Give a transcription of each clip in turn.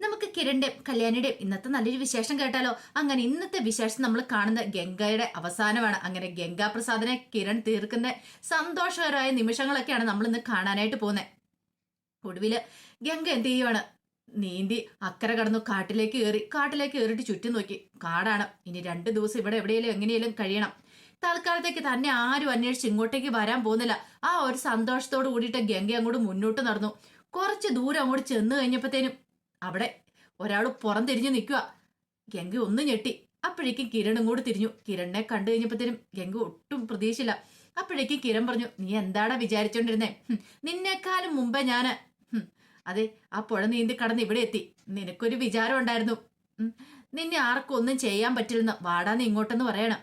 നമുക്ക് കിരണിന്റെ കല്യാണിയുടെയും ഇന്നത്തെ നല്ലൊരു വിശേഷം കേട്ടാലോ? അങ്ങനെ ഇന്നത്തെ വിശേഷം നമ്മൾ കാണുന്ന ഗംഗയുടെ അവസാനമാണ്. അങ്ങനെ ഗംഗാപ്രസാദിനെ കിരൺ തീർക്കുന്ന സന്തോഷകരമായ നിമിഷങ്ങളൊക്കെയാണ് നമ്മൾ ഇന്ന് കാണാനായിട്ട് പോകുന്നത് ഒടുവിൽ ഗംഗ എന്ത് ചെയ്യുവാണ്? നീന്തി അക്കരെ കടന്നു കാട്ടിലേക്ക് കയറി കാട്ടിലേക്ക് കയറിയിട്ട് ചുറ്റും നോക്കി. കാടാണ്. ഇനി രണ്ട് ദിവസം ഇവിടെ എവിടെയെങ്കിലും എങ്ങനെയെങ്കിലും കഴിയണം. തൽക്കാലത്തേക്ക് തന്നെ ആരും അന്വേഷിച്ച് ഇങ്ങോട്ടേക്ക് വരാൻ പോകുന്നില്ല. ആ ഒരു സന്തോഷത്തോട് കൂടിയിട്ട് ഗംഗ അങ്ങോട്ട് മുന്നോട്ട് നടന്നു. കുറച്ച് ദൂരം അങ്ങോട്ട് ചെന്ന് കഴിഞ്ഞപ്പോഴത്തേനും അവിടെ ഒരാൾ പുറം തിരിഞ്ഞു നിൽക്കുക ഗംഗ ഒന്ന് ഞെട്ടി. അപ്പോഴേക്കും കിരണും കൂടി തിരിഞ്ഞു. കിരണിനെ കണ്ടു കഴിഞ്ഞപ്പോഴത്തേനും ഗംഗ ഒട്ടും പ്രതീക്ഷയില്ല അപ്പോഴേക്കും കിരൺ പറഞ്ഞു നീ എന്താടാ വിചാരിച്ചോണ്ടിരുന്നേ? നിന്നെക്കാലും മുമ്പേ ഞാൻ അതെ ആ പുഴ നീന്തി കടന്ന് ഇവിടെ എത്തി. നിനക്കൊരു വിചാരം ഉണ്ടായിരുന്നു. നിന്നെ ആർക്കും ഒന്നും ചെയ്യാൻ പറ്റില്ലെന്ന്. വാടാന്ന് ഇങ്ങോട്ടെന്ന് പറയണം.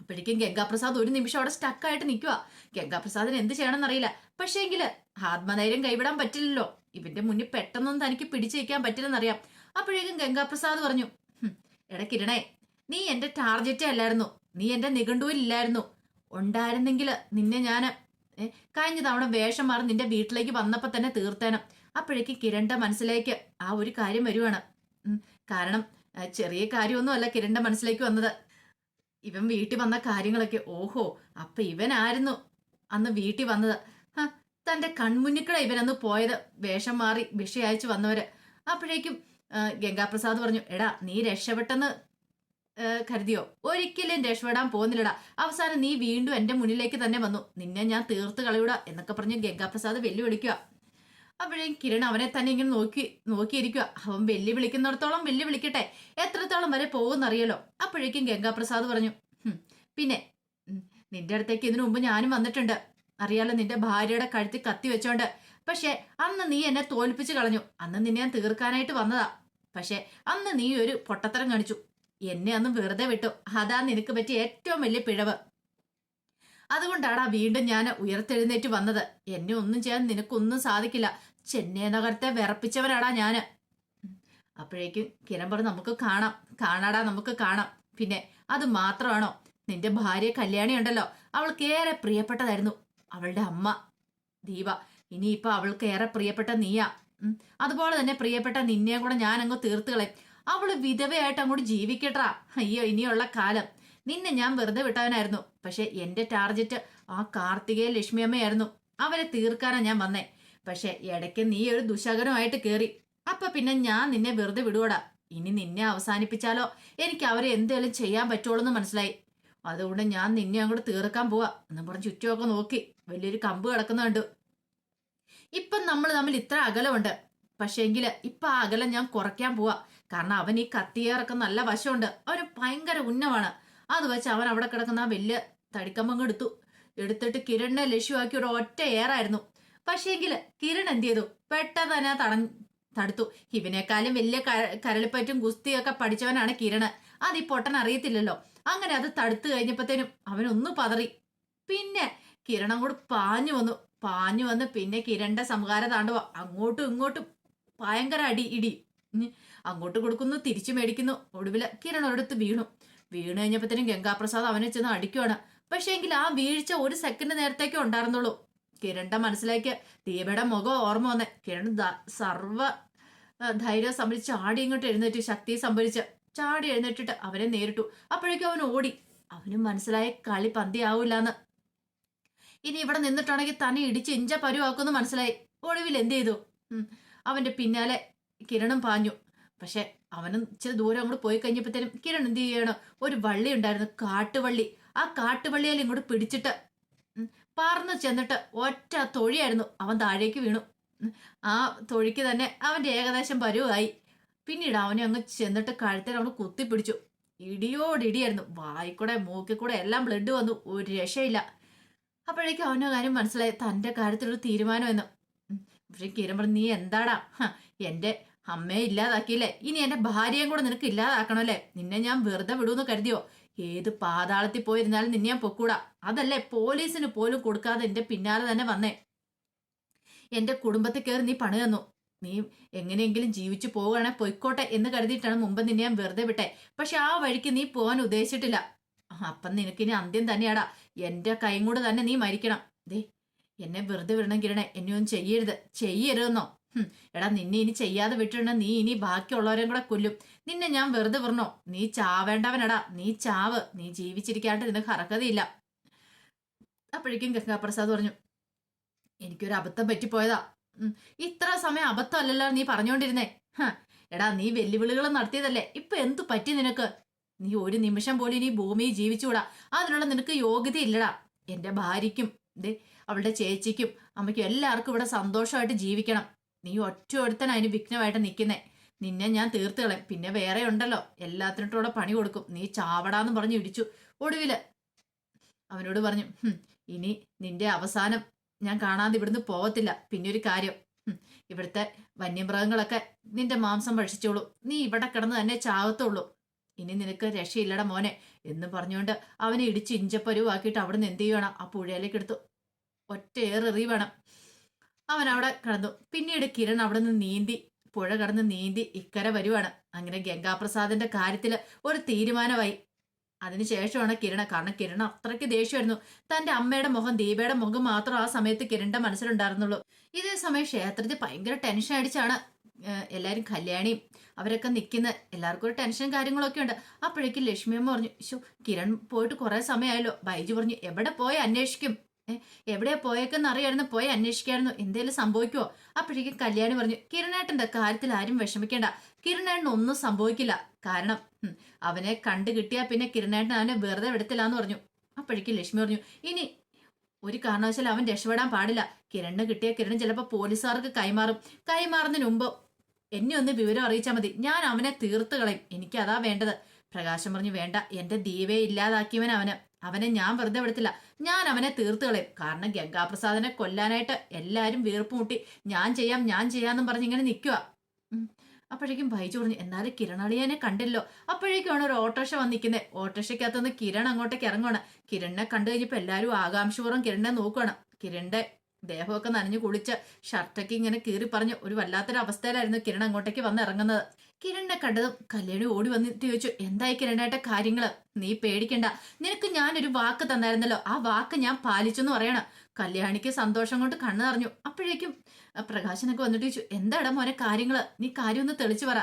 അപ്പോഴേക്കും ഗംഗാപ്രസാദ് ഒരു നിമിഷം അവിടെ സ്റ്റക്കായിട്ട് നിൽക്കുക ഗംഗാപ്രസാദിന് എന്ത് ചെയ്യണമെന്ന് അറിയില്ല പക്ഷേങ്കിൽ ആത്മധൈര്യം കൈവിടാൻ പറ്റില്ലല്ലോ. ഇവന്റെ മുന്നിൽ പെട്ടെന്നൊന്നും തനിക്ക് പിടിച്ചേക്കാൻ പറ്റില്ലെന്നറിയാം. അപ്പോഴേക്കും ഗംഗാപ്രസാദ് പറഞ്ഞു "ഹും, എടാ കിരണേ നീ എന്റെ ടാർജറ്റേ അല്ലായിരുന്നു. നീ എന്റെ നിഘണ്ടുവിൽ ഇല്ലായിരുന്നു ഉണ്ടായിരുന്നെങ്കിൽ നിന്നെ ഞാൻ കഴിഞ്ഞ തവണ വേഷം മാറി നിന്റെ വീട്ടിലേക്ക് വന്നപ്പോൾ തന്നെ തീർത്തേനം. അപ്പോഴേക്ക് കിരണ്ട മനസ്സിലേക്ക് ആ ഒരു കാര്യം വരുവാണ്. കാരണം ചെറിയ ചെറിയ കാര്യമൊന്നുമല്ല കിരണ്ട മനസ്സിലേക്ക് വന്നത്. ഇവൻ വീട്ടിൽ വന്ന കാര്യങ്ങളൊക്കെ ഓഹോ അപ്പൊ ഇവനായിരുന്നു അന്ന് വീട്ടിൽ വന്നത്. ഹ, തന്റെ കൺമുന്നിക്കട ഇവനന്ന് പോയത്. വേഷം മാറി ഭിക്ഷ അയച്ചു വന്നവര്. അപ്പോഴേക്കും ഗംഗാപ്രസാദ് പറഞ്ഞു എടാ നീ രക്ഷപ്പെട്ടെന്ന് കരുതിയോ? ഒരിക്കലും രക്ഷപ്പെടാൻ പോകുന്നില്ലടാ. അവസാനം നീ വീണ്ടും എന്റെ മുന്നിലേക്ക് തന്നെ വന്നു. നിന്നെ ഞാൻ തീർത്ത് കളയൂടാ എന്നൊക്കെ പറഞ്ഞ് ഗംഗാപ്രസാദ് വെല്ലുവിളിക്കുക. അപ്പോഴേ കിരൺ അവനെ തന്നെ ഇങ്ങനെ നോക്കി നോക്കിയിരിക്കുക. അവൻ വെല്ലു വിളിക്കുന്നിടത്തോളം വെല്ലു വിളിക്കട്ടെ എത്രത്തോളം വരെ പോകുന്നറിയല്ലോ അപ്പോഴേക്കും ഗംഗാപ്രസാദ് പറഞ്ഞു പിന്നെ നിന്റെ അടുത്തേക്ക് ഇതിനു മുമ്പ് ഞാനും വന്നിട്ടുണ്ട്. അറിയാലോ നിന്റെ ഭാര്യയുടെ കഴുത്തി കത്തി വെച്ചോണ്ട്. പക്ഷെ അന്ന് നീ എന്നെ തോൽപ്പിച്ചു കളഞ്ഞു. അന്ന് നിന്നെ ഞാൻ തീർക്കാനായിട്ട് വന്നതാ. പക്ഷെ അന്ന് നീ ഒരു പൊട്ടത്തരം കാണിച്ചു. എന്നെ അന്ന് വെറുതെ വിട്ടു. അതാ നിനക്ക് പറ്റിയ ഏറ്റവും വലിയ പിഴവ്. അതുകൊണ്ടാടാ വീണ്ടും ഞാൻ ഉയർത്തെഴുന്നേറ്റ് വന്നത്. എന്നെ ഒന്നും ചെയ്യാൻ നിനക്കൊന്നും സാധിക്കില്ല. ചെന്നൈ നഗരത്തെ വിറപ്പിച്ചവനാടാ ഞാൻ. അപ്പോഴേക്കും കിരൺ നമുക്ക് കാണാം. കാണാടാ നമുക്ക് കാണാം. പിന്നെ അത് മാത്രമാണോ? നിന്റെ ഭാര്യ കല്യാണി ഉണ്ടല്ലോ അവൾക്ക് ഏറെ പ്രിയപ്പെട്ടതായിരുന്നു. അവളുടെ അമ്മ. ദീപ ഇനിയിപ്പോ അവൾക്ക് ഏറെ പ്രിയപ്പെട്ട നീയാ. അതുപോലെ തന്നെ പ്രിയപ്പെട്ട നിന്നെ കൂടെ ഞാൻ അങ്ങ് തീർത്തുകളെ അവൾ വിധവയായിട്ട് അങ്ങോട്ട് ജീവിക്കട്ടാ അയ്യോ ഇനിയുള്ള കാലം. നിന്നെ ഞാൻ വെറുതെ വിട്ടവനായിരുന്നു. പക്ഷെ എന്റെ ടാർജറ്റ് ആ കാർത്തികേയ ലക്ഷ്മിയമ്മയായിരുന്നു. അവരെ തീർക്കാനാ ഞാൻ വന്നേ. പക്ഷെ ഇടയ്ക്ക് നീ ഒരു ദുശകനുമായിട്ട് കേറി. അപ്പൊ പിന്നെ ഞാൻ നിന്നെ വെറുതെ വിടുവടാ? ഇനി നിന്നെ അവസാനിപ്പിച്ചാലോ? എനിക്ക് അവരെ എന്തെങ്കിലും ചെയ്യാൻ പറ്റുള്ളൂ മനസ്സിലായി. അതുകൊണ്ട് ഞാൻ നിന്നെ അങ്ങോട്ട് തീർക്കാൻ പോവാ. എന്ന് പറഞ്ഞ് ചുറ്റുമൊക്കെ നോക്കി. വലിയൊരു കമ്പ് കിടക്കുന്നുണ്ട്. ഇപ്പം നമ്മൾ തമ്മിൽ ഇത്ര അകലമുണ്ട്. പക്ഷേങ്കിൽ ഇപ്പം ആ അകലം ഞാൻ കുറയ്ക്കാൻ പോവാ. കാരണം അവൻ ഈ കത്തിയേറൊക്കെ നല്ല വശമുണ്ട്. അവന് ഭയങ്കര ഉന്നമാണ് അത് വെച്ച് അവൻ അവിടെ കിടക്കുന്ന ആ വലിയ തടിക്കമ്പങ്ങ് എടുത്തു. എടുത്തിട്ട് കിരണിനെ ലക്ഷ്യമാക്കി ഒരു ഒറ്റ ഏറായിരുന്നു. പക്ഷേങ്കിൽ കിരൺ എന്ത് ചെയ്തു? പെട്ടെന്ന് തന്നെ തട തടുത്തു. ഇവനേക്കാളും വലിയ കരളിപ്പറ്റും ഗുസ്തിയൊക്കെ പഠിച്ചവനാണ് കിരണ്. അത് ഈ പൊട്ടൻ അറിയത്തില്ലല്ലോ. അങ്ങനെ അത് തടുത്തു കഴിഞ്ഞപ്പോഴത്തേനും അവനൊന്നു പതറി. പിന്നെ കിരണം കൂടെ പാഞ്ഞു വന്നു. പാഞ്ഞു വന്ന് പിന്നെ കിരണ്ട സംഹാര താണ്ടുവ അങ്ങോട്ടും ഇങ്ങോട്ടും ഭയങ്കര അടി ഇടി. അങ്ങോട്ട് കൊടുക്കുന്നു തിരിച്ചു മേടിക്കുന്നു. ഒടുവിൽ കിരൺ ഒരിടത്ത് വീണു. വീണ് കഴിഞ്ഞപ്പോഴത്തേനും ഗംഗാപ്രസാദ് അവനെ ചെന്ന് അടിക്കുവാണ്. പക്ഷേ എങ്കിൽ ആ വീഴ്ച ഒരു സെക്കൻഡ് നേരത്തേക്കേ ഉണ്ടായിരുന്നുള്ളൂ. കിരണ്ട മനസ്സിലേക്ക് ദീപയുടെ മുഖം ഓർമ്മ വന്നേ കിരൺ സർവ ധൈര്യം സംഭരിച്ച് ആടി ഇങ്ങോട്ട് എഴുന്നേറ്റ് ശക്തി സംഭരിച്ച് ചാടി എഴുന്നേറ്റിട്ട് അവനെ നേരിട്ടു. അപ്പോഴേക്കും അവൻ ഓടി. അവനും മനസ്സിലായ കളി പന്തിയാവൂലെന്ന് ഇനി ഇവിടെ നിന്നിട്ടാണെങ്കിൽ തന്നെ ഇടിച്ച് ഇഞ്ച പരുവാക്കുമെന്ന് മനസ്സിലായി. ഒളിവിൽ എന്ത് ചെയ്തു? അവന്റെ പിന്നാലെ കിരണും പാഞ്ഞു. പക്ഷെ അവനും ഇച്ചിരി ദൂരം അങ്ങോട്ട് പോയി കഴിഞ്ഞപ്പോഴത്തേനും കിരൺ എന്ത് ചെയ്യണം? ഒരു വള്ളി ഉണ്ടായിരുന്നു കാട്ടുവള്ളി. ആ കാട്ടുവള്ളിയിൽ ഇങ്ങോട്ട് പിടിച്ചിട്ട് പറന്ന് ചെന്നിട്ട് ഒറ്റ തൊഴിയായിരുന്നു. അവൻ താഴേക്ക് വീണു. ആ തൊഴിക്ക് തന്നെ അവന്റെ ഏകദേശം പരുവായി. പിന്നീട് അവനെ അങ്ങ് ചെന്നിട്ട് കഴുത്തിൽ അവൾ കുത്തിപ്പിടിച്ചു. ഇടിയോടിടിയായിരുന്നു വായിക്കൂടെ മൂക്കിൽ കൂടെ എല്ലാം ബ്ലഡ് വന്നു. ഒരു രക്ഷയില്ല. അപ്പോഴേക്കും അവന്റെ കാര്യം മനസ്സിലായി. തന്റെ കാര്യത്തിലൊരു തീരുമാനമെന്ന്. പക്ഷേ കിരൺ പറഞ്ഞു നീ എന്താടാ? എന്റെ അമ്മയെ ഇല്ലാതാക്കിയില്ലേ? ഇനി എന്റെ ഭാര്യയും കൂടെ നിനക്ക് ഇല്ലാതാക്കണമല്ലേ? നിന്നെ ഞാൻ വെറുതെ വിടൂന്ന് കരുതിയോ? ഏത് പാതാളത്തിൽ പോയിരുന്നാലും നിന്നെ ഞാൻ പൊക്കൂടാ. അതല്ലേ പോലീസിന് പോലും കൊടുക്കാതെ എന്റെ പിന്നാലെ തന്നെ വന്നേ. എന്റെ കുടുംബത്തിൽ കയറി നീ പണി തന്നു. നീ എങ്ങനെയെങ്കിലും ജീവിച്ചു പോവുകയാണെ പൊയ്ക്കോട്ടെ എന്ന് കരുതിയിട്ടാണ് മുമ്പ് നിന്നെ ഞാൻ വെറുതെ വിട്ടെ. പക്ഷെ ആ വഴിക്ക് നീ പോകാൻ ഉദ്ദേശിച്ചിട്ടില്ല. അപ്പം നിനക്കിനി അന്ത്യം തന്നെയാടാ. എന്റെ കൈയും കൂടെ തന്നെ നീ മരിക്കണം. ദേ എന്നെ വെറുതെ വിടണം കിരണേ. എന്നെ ഒന്നും ചെയ്യരുത്. ചെയ്യരുതെന്നോ? എടാ നിന്നെ ഇനി ചെയ്യാതെ വിട്ടിടണം നീ ഇനി ബാക്കിയുള്ളവരെയും കൂടെ കൊല്ലും. നിന്നെ ഞാൻ വെറുതെ വിടണോ? നീ ചാവേണ്ടവനടാ. നീ ചാവ്. നീ ജീവിച്ചിരിക്കാണ്ട് നിനക്ക് അർഹതയില്ല അപ്പോഴേക്കും ഗംഗാപ്രസാദ് പറഞ്ഞു എനിക്കൊരു അബദ്ധം പറ്റിപ്പോയതാ. ഇത്ര സമയം അബദ്ധമല്ലല്ലോ നീ പറഞ്ഞുകൊണ്ടിരുന്നേ എടാ നീ വെല്ലുവിളികൾ നടത്തിയതല്ലേ. ഇപ്പൊ എന്തു പറ്റി നിനക്ക്? നീ ഒരു നിമിഷം പോലും ഇനി ഭൂമിയിൽ ജീവിച്ചുകൂടാ. അതിനുള്ള നിനക്ക് യോഗ്യതയില്ലടാ. എന്റെ ഭാര്യയ്ക്കും ദേ അവളുടെ ചേച്ചിക്കും അമ്മയ്ക്കും എല്ലാവർക്കും ഇവിടെ സന്തോഷമായിട്ട് ജീവിക്കണം. നീ ഒറ്റ ഒരുത്തൻ അതിന് വിഘ്നമായിട്ട് നിൽക്കുന്നേ. നിന്നെ ഞാൻ തീർത്തുകളെ പിന്നെ വേറെ ഉണ്ടല്ലോ. എല്ലാത്തിനോടെ പണി കൊടുക്കും. നീ ചാവടാന്ന് പറഞ്ഞു ഇടിച്ചു. ഒടുവിൽ അവനോട് പറഞ്ഞു ഇനി നിന്റെ അവസാനം ഞാൻ കാണാതെ ഇവിടുന്ന് പോകത്തില്ല പിന്നെ ഒരു കാര്യം ഇവിടുത്തെ വന്യമൃഗങ്ങളൊക്കെ നിന്റെ മാംസം ഭക്ഷിച്ചോളൂ. നീ ഇവിടെ കിടന്ന് തന്നെ ചാവത്തുള്ളൂ. ഇനി നിനക്ക് രക്ഷയില്ലട മോനെ എന്ന് പറഞ്ഞുകൊണ്ട് അവനെ ഇടിച്ച് ഇഞ്ചപ്പരുവാക്കിയിട്ട് അവിടുന്ന് എന്ത് ചെയ്യണം ആ പുഴയിലേക്ക് എടുത്തു. ഒറ്റ ഏറെറി വേണം അവൻ അവിടെ കിടന്നു. പിന്നീട് കിരൺ അവിടെ നിന്ന് നീന്തി പുഴ കടന്ന് നീന്തി ഇക്കര വരുവാണ്. അങ്ങനെ ഗംഗാപ്രസാദിന്റെ കാര്യത്തിൽ ഒരു തീരുമാനമായി. അതിനുശേഷമാണ് കിരണ. കാരണം കിരണ അത്രയ്ക്ക് ദേഷ്യമായിരുന്നു. തന്റെ അമ്മയുടെ മുഖം ദീപയുടെ മുഖം മാത്രം ആ സമയത്ത് കിരണിന്റെ മനസ്സിലുണ്ടായിരുന്നുള്ളൂ. ഇതേ സമയം ക്ഷേത്രത്തിൽ ഭയങ്കര ടെൻഷൻ അടിച്ചാണ് എല്ലാവരും കല്യാണിയും അവരൊക്കെ നിൽക്കുന്ന. എല്ലാവർക്കും ഒരു ടെൻഷൻ കാര്യങ്ങളൊക്കെ ഉണ്ട്. അപ്പോഴേക്കും ലക്ഷ്മിയമ്മ പറഞ്ഞു ശോ കിരൺ പോയിട്ട് കുറെ സമയമായല്ലോ. ബൈജു പറഞ്ഞു എവിടെ പോയി അന്വേഷിക്കും? എവിടെയാ പോയേക്കെന്ന് അറിയായിരുന്നു. പോയി അന്വേഷിക്കായിരുന്നു. എന്തേലും സംഭവിക്കുമോ അപ്പോഴേക്കും കല്യാണി പറഞ്ഞു കിരണേട്ടന്റെ കാര്യത്തിൽ ആരും വിഷമിക്കേണ്ട. കിരണേട്ടൻ ഒന്നും സംഭവിക്കില്ല. കാരണം അവനെ കണ്ടു കിട്ടിയാ പിന്നെ കിരണേട്ടൻ അവനെ വെറുതെ വിടത്തില്ലാന്ന് പറഞ്ഞു. അപ്പോഴേക്കും ലക്ഷ്മി പറഞ്ഞു ഇനി ഒരു കാരണവശാലും അവൻ രക്ഷപ്പെടാൻ പാടില്ല. കിരണ് കിട്ടിയ കിരൺ ചിലപ്പോൾ പോലീസുകാർക്ക് കൈമാറും. കൈമാറുന്നതിന് മുമ്പ് എന്നെ ഒന്ന് വിവരം അറിയിച്ചാൽ മതി. ഞാൻ അവനെ തീർത്ത് കളയും. എനിക്ക് അതാ വേണ്ടത്. പ്രകാശം പറഞ്ഞു വേണ്ട എന്റെ ദീപയെ ഇല്ലാതാക്കിയവൻ അവന്. അവനെ ഞാൻ വെറുതെ വിടത്തില്ല. ഞാൻ അവനെ തീർത്തു കളയും. കാരണം ഗംഗാപ്രസാദിനെ കൊല്ലാനായിട്ട് എല്ലാരും വീർപ്പ് മുട്ടി. ഞാൻ ചെയ്യാം ഞാൻ ചെയ്യാന്നും പറഞ്ഞ് ഇങ്ങനെ നിൽക്കുക അപ്പോഴേക്കും ബൈജു പറഞ്ഞു എന്നാലും കിരണളിയനെ കണ്ടില്ലോ അപ്പോഴേക്കാണ് ഒരു ഓട്ടോറിക്ഷ വന്നിരിക്കുന്നത് ഓട്ടോറിക്ഷയ്ക്കകത്തുനിന്ന് കിരൺ അങ്ങോട്ടേക്ക് ഇറങ്ങുവാണ്. കിരണിനെ കണ്ടു കഴിഞ്ഞപ്പോൾ എല്ലാവരും ആകാംക്ഷപൂർവം കിരണിനെ നോക്കുവാണ്. കിരണിന്റെ ദേഹമൊക്കെ നനഞ്ഞു കുളിച്ച് ഷർട്ടൊക്കെ ഇങ്ങനെ കീറി പറഞ്ഞ് ഒരു വല്ലാത്തൊരു അവസ്ഥയിലായിരുന്നു കിരൺ അങ്ങോട്ടേക്ക് വന്ന് ഇറങ്ങുന്നത്. കിരണിനെ കണ്ടതും കല്യാണി ഓടി വന്നിട്ട് ചോദിച്ചു എന്തായി കിരണേട്ട കാര്യങ്ങൾ? നീ പേടിക്കണ്ട. നിനക്ക് ഞാനൊരു വാക്ക് തന്നായിരുന്നല്ലോ. ആ വാക്ക് ഞാൻ പാലിച്ചു എന്ന് പറയണം. കല്യാണിക്ക് സന്തോഷം കൊണ്ട് കണ്ണു നിറഞ്ഞു. അപ്പോഴേക്കും പ്രകാശനൊക്കെ വന്നിട്ട് ചോദിച്ചു എന്താടാ മോനെ കാര്യങ്ങൾ? നീ കാര്യം ഒന്ന് തെളിച്ചു പറ.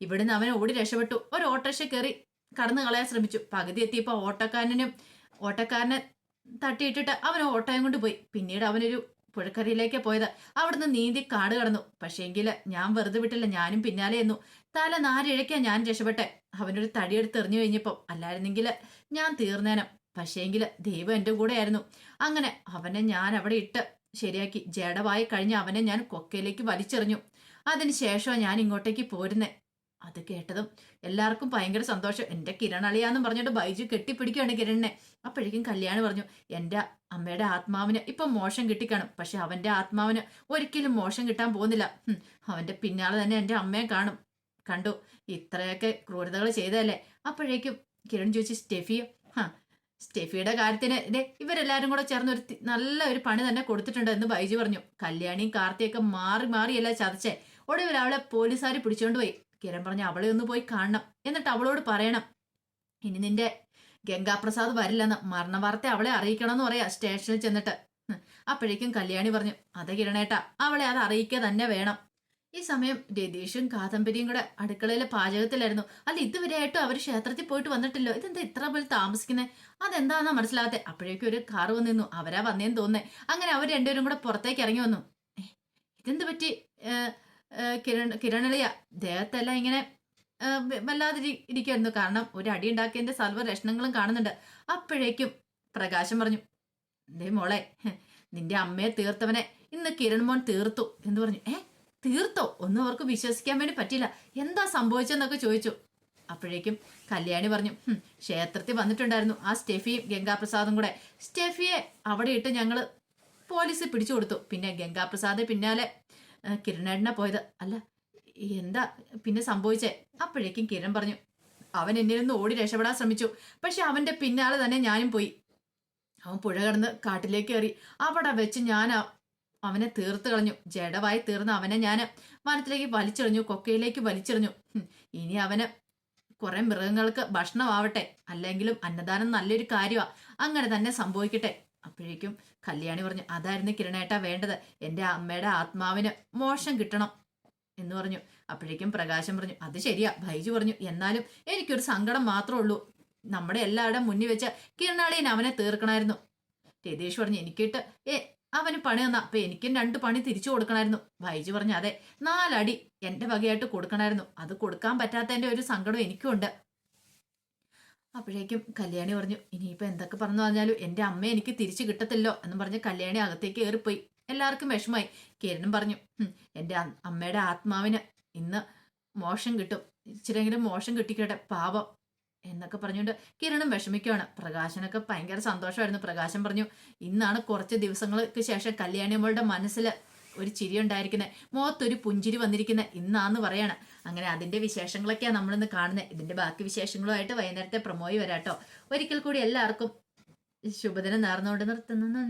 ഇവിടുന്ന് അവനെ ഓടി രക്ഷപ്പെട്ടു. ഒരു ഓട്ടോറിക്ഷ കയറി കടന്നു കളയാൻ ശ്രമിച്ചു. പകുതി എത്തിയപ്പോ ഓട്ടോക്കാരനും ഓട്ടോക്കാരനെ തട്ടിയിട്ടിട്ട് അവൻ ഓട്ടോയും കൊണ്ട് പോയി. പിന്നീട് അവനൊരു പുഴക്കരയിലേക്ക് പോയത്. അവിടുന്ന് നീന്തി കാട് കടന്നു. പക്ഷേങ്കിൽ ഞാൻ വെറുതെ വിട്ടില്ല ഞാനും പിന്നാലെ എന്നു തല നാരിഴയ്ക്കാ ഞാൻ രക്ഷപ്പെട്ടെ. അവനൊരു തടിയെടുത്ത് എറിഞ്ഞു കഴിഞ്ഞപ്പോൾ അല്ലായിരുന്നെങ്കിൽ ഞാൻ തീർന്നേനം. പക്ഷേങ്കിൽ ദൈവം എന്റെ കൂടെ ആയിരുന്നു അങ്ങനെ അവനെ ഞാൻ അവിടെ ഇട്ട് ശരിയാക്കി. ജഡമായി കഴിഞ്ഞ് അവനെ ഞാൻ കൊക്കയിലേക്ക് വലിച്ചെറിഞ്ഞു. അതിനുശേഷം ഞാൻ ഇങ്ങോട്ടേക്ക് പോരുന്നേ. അത് കേട്ടതും എല്ലാവർക്കും ഭയങ്കര സന്തോഷം. എന്റെ കിരൺ അളിയാന്നും പറഞ്ഞിട്ട് ബൈജു കെട്ടിപ്പിടിക്കുകയാണ് കിരണിനെ. അപ്പോഴേക്കും കല്യാണം പറഞ്ഞു എന്റെ അമ്മയുടെ ആത്മാവിന് ഇപ്പൊ മോശം കിട്ടിക്കാണും. പക്ഷെ അവന്റെ ആത്മാവിന് ഒരിക്കലും മോശം കിട്ടാൻ പോകുന്നില്ല. അവന്റെ പിന്നാലെ തന്നെ എന്റെ അമ്മയെ കാണും. കണ്ടു ഇത്രയൊക്കെ ക്രൂരതകൾ ചെയ്തതല്ലേ? അപ്പോഴേക്കും കിരൺ ചോദിച്ചു സ്റ്റെഫിയോ ഹാ സ്റ്റെഫിയുടെ കാര്യത്തിന് ഇതേ ഇവരെല്ലാരും കൂടെ ചേർന്ന് ഒരു നല്ല ഒരു പണി തന്നെ കൊടുത്തിട്ടുണ്ട് എന്ന് ബൈജു പറഞ്ഞു. കല്യാണിയും കാർത്തിയൊക്കെ മാറി മാറിയല്ല ചതച്ചേ. ഒടുവിൽ അവളെ പോലീസുകാർ പിടിച്ചുകൊണ്ട് പോയി. കിരൺ പറഞ്ഞ അവളെ ഒന്ന് പോയി കാണണം. എന്നിട്ട് അവളോട് പറയണം ഇനി നിന്റെ ഗംഗാപ്രസാദ് വരില്ലെന്ന് മരണ വാർത്ത അവളെ അറിയിക്കണമെന്ന് പറയാ സ്റ്റേഷനിൽ ചെന്നിട്ട്. അപ്പോഴേക്കും കല്യാണി പറഞ്ഞു അതെ കിരണേട്ടാ അവളെ അത് അറിയിക്കുക തന്നെ വേണം. ഈ സമയം രതീഷും കാദംബരിയും കൂടെ അടുക്കളയിലെ പാചകത്തിലായിരുന്നു. അല്ല ഇതുവരെയായിട്ടും അവർ ക്ഷേത്രത്തിൽ പോയിട്ട് വന്നിട്ടില്ലോ? ഇതെന്താ ഇത്ര പോലെ താമസിക്കുന്നത് അതെന്താണെന്നാ മനസ്സിലാകാത്തെ അപ്പോഴേക്കും ഒരു കാറ് വന്നിരുന്നു അവരാ വന്നേന്ന് തോന്നേ അങ്ങനെ അവർ രണ്ടുപേരും കൂടെ പുറത്തേക്ക് ഇറങ്ങി വന്നു. ഇതെന്ത് പറ്റി? കിരൺ കിരണിളിയ ദേഹത്തെല്ലാം ഇങ്ങനെ വല്ലാതെ ഇരിക്കുമായിരുന്നു കാരണം ഒരു അടി ഉണ്ടാക്കിയതിന്റെ സർവ ലക്ഷണങ്ങളും കാണുന്നുണ്ട്. അപ്പോഴേക്കും പ്രകാശം പറഞ്ഞു ദേ മോളെ നിന്റെ അമ്മയെ തീർത്തവനെ ഇന്ന് കിരൺ മോൻ തീർത്തു എന്ന് പറഞ്ഞു. ഏ തീർത്തോ? ഒന്നും അവർക്ക് വിശ്വസിക്കാൻ വേണ്ടി പറ്റില്ല എന്താ സംഭവിച്ചെന്നൊക്കെ ചോദിച്ചു. അപ്പോഴേക്കും കല്യാണി പറഞ്ഞു ക്ഷേത്രത്തിൽ വന്നിട്ടുണ്ടായിരുന്നു. ആ സ്റ്റെഫിയും ഗംഗാപ്രസാദും കൂടെ. സ്റ്റെഫിയെ അവിടെ ഇട്ട് ഞങ്ങൾ പോലീസ് പിടിച്ചു കൊടുത്തു പിന്നെ ഗംഗാപ്രസാദ് പിന്നാലെ കിരണേട്ടനെ പോയത്. അല്ല എന്താ പിന്നെ സംഭവിച്ചേ? അപ്പോഴേക്കും കിരൺ പറഞ്ഞു അവൻ എന്നിൽ നിന്ന് ഓടി രക്ഷപ്പെടാൻ ശ്രമിച്ചു. പക്ഷെ അവന്റെ പിന്നാലെ തന്നെ ഞാനും പോയി. അവൻ പുഴ കടന്ന് കാട്ടിലേക്ക് കയറി. അവിടെ വെച്ച് ഞാൻ അവനെ തീർത്ത് കളഞ്ഞു. ജഡമായി തീർന്ന അവനെ ഞാൻ വനത്തിലേക്ക് വലിച്ചെറിഞ്ഞു കൊക്കയിലേക്ക് വലിച്ചെറിഞ്ഞു. ഇനി അവന് കുറെ മൃഗങ്ങൾക്ക് ഭക്ഷണമാവട്ടെ. അല്ലെങ്കിലും അന്നദാനം നല്ലൊരു കാര്യമാണ് അങ്ങനെ തന്നെ സംഭവിക്കട്ടെ. അപ്പോഴേക്കും കല്യാണി പറഞ്ഞു അതായിരുന്നു കിരണേട്ടാ വേണ്ടത്. എന്റെ അമ്മയുടെ ആത്മാവിന് മോശം കിട്ടണം. എന്ന് പറഞ്ഞു. അപ്പോഴേക്കും പ്രകാശം പറഞ്ഞു അത് ശരിയാ. ഭൈജു പറഞ്ഞു എന്നാലും എനിക്കൊരു സങ്കടം മാത്രമേ ഉള്ളൂ. നമ്മുടെ എല്ലാവരുടെ മുന്നിൽ വെച്ച് കിരണാളിയൻ അവനെ തീർക്കണമായിരുന്നു രതീഷ് പറഞ്ഞു എനിക്കിട്ട് ഏ അവന് പണി തന്നാ. അപ്പൊ എനിക്കും രണ്ട് പണി തിരിച്ചു കൊടുക്കണമായിരുന്നു ഭൈജു പറഞ്ഞു അതെ നാലടി എന്റെ വകയായിട്ട് കൊടുക്കണമായിരുന്നു അത് കൊടുക്കാൻ പറ്റാത്തതിന്റെ ഒരു സങ്കടം എനിക്കുണ്ട് അപ്പോഴേക്കും കല്യാണി പറഞ്ഞു ഇനിയിപ്പോ എന്തൊക്കെ പറഞ്ഞു പറഞ്ഞാലും എന്റെ അമ്മ എനിക്ക് തിരിച്ചു കിട്ടത്തില്ലോ എന്ന് പറഞ്ഞ് കല്യാണി അകത്തേക്ക് കയറിപ്പോയി എല്ലാവർക്കും വിഷമായി കിരണും പറഞ്ഞു എന്റെ അമ്മയുടെ ആത്മാവിന് ഇന്ന് മോശം കിട്ടും. ഇച്ചിരെങ്കിലും മോശം കിട്ടിക്കട്ടെ പാപം എന്നൊക്കെ പറഞ്ഞുകൊണ്ട് കിരണും വിഷമിക്കുകയാണ് പ്രകാശനൊക്കെ ഭയങ്കര സന്തോഷമായിരുന്നു. പ്രകാശം പറഞ്ഞു ഇന്നാണ് കുറച്ച് ദിവസങ്ങൾക്ക് ശേഷം കല്യാണി അമ്മളുടെ മനസ്സിൽ ഒരു ചിരി ഉണ്ടായിരിക്കുന്നത് മുഖത്തൊരു പുഞ്ചിരി വന്നിരിക്കുന്നത് ഇന്നാന്ന് പറയാണ്. അങ്ങനെ അതിന്റെ വിശേഷങ്ങളൊക്കെയാണ് നമ്മളിന്ന് കാണുന്നത് ഇതിന്റെ ബാക്കി വിശേഷങ്ങളുമായിട്ട് വൈകുന്നേരത്തെ പ്രമോയി വരാട്ടോ. ഒരിക്കൽ കൂടി എല്ലാവർക്കും ശുഭദിനം നേർന്നുകൊണ്ട് നിർത്തുന്നു.